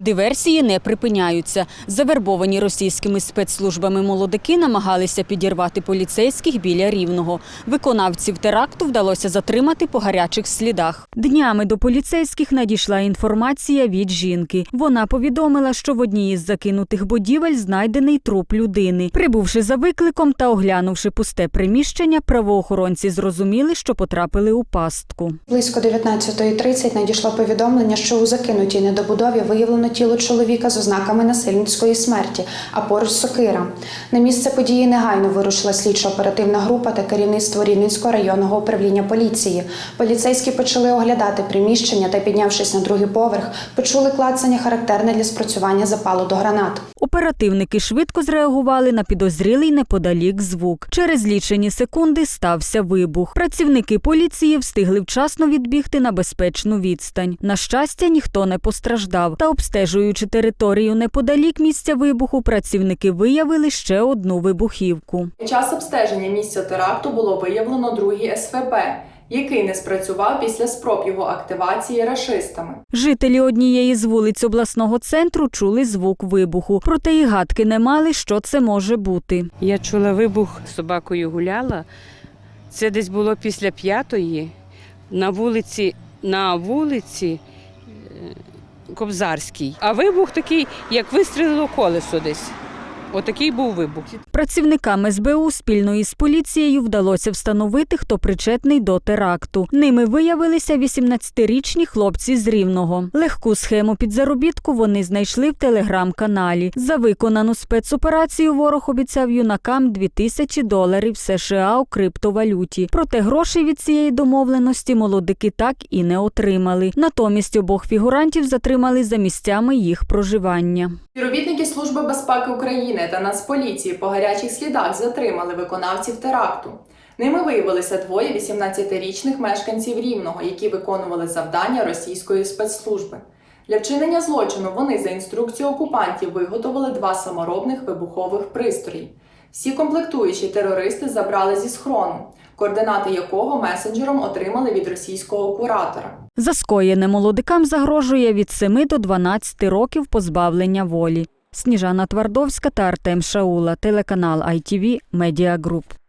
Диверсії не припиняються. Завербовані російськими спецслужбами молодики намагалися підірвати поліцейських біля Рівного. Виконавців теракту вдалося затримати по гарячих слідах. Днями до поліцейських надійшла інформація від жінки. Вона повідомила, що в одній із закинутих будівель знайдений труп людини. Прибувши за викликом та оглянувши пусте приміщення, правоохоронці зрозуміли, що потрапили у пастку. Близько 19.30 надійшло повідомлення, що у закинутій недобудові виявлено тіло чоловіка з ознаками насильницької смерті, а поруч сокира. На місце події негайно вирушила слідчо-оперативна група та керівництво Рівненського районного управління поліції. Поліцейські почали оглядати приміщення та, піднявшись на другий поверх, почули клацання характерне для спрацювання запалу до гранат. Оперативники швидко зреагували на підозрілий неподалік звук. Через лічені секунди стався вибух. Працівники поліції встигли вчасно відбігти на безпечну відстань. На щастя, ніхто не постраждав. Та обстежуючи територію неподалік місця вибуху, працівники виявили ще одну вибухівку. Під час обстеження місця теракту було виявлено другий СВП, який не спрацював після спроб його активації рашистами. Жителі однієї з вулиць обласного центру чули звук вибуху, проте і гадки не мали, що це може бути. Я чула вибух, з собакою гуляла. Це десь було після п'ятої. На вулиці, на вулиці Кобзарській. А вибух такий, як вистрілило колесо десь. Отакий був вибух. Працівникам СБУ спільно із поліцією вдалося встановити, хто причетний до теракту. Ними виявилися 18-річні хлопці з Рівного. Легку схему під заробітку вони знайшли в телеграм-каналі. За виконану спецоперацію ворог обіцяв юнакам 2000 доларів США у криптовалюті. Проте грошей від цієї домовленості молодики так і не отримали. Натомість обох фігурантів затримали за місцями їх проживання. Співробітники Служби безпеки України та Нацполіції по гарячих слідах затримали виконавців теракту. Ними виявилися двоє 18-річних мешканців Рівного, які виконували завдання російської спецслужби. Для вчинення злочину вони за інструкцією окупантів виготовили два саморобних вибухових пристрої. Всі комплектуючі терористи забрали зі схрону, координати якого месенджером отримали від російського куратора. За скоєне молодикам загрожує від 7 до 12 років позбавлення волі. Сніжана Твардовська та Артем Шаула, телеканал ITV Media Group.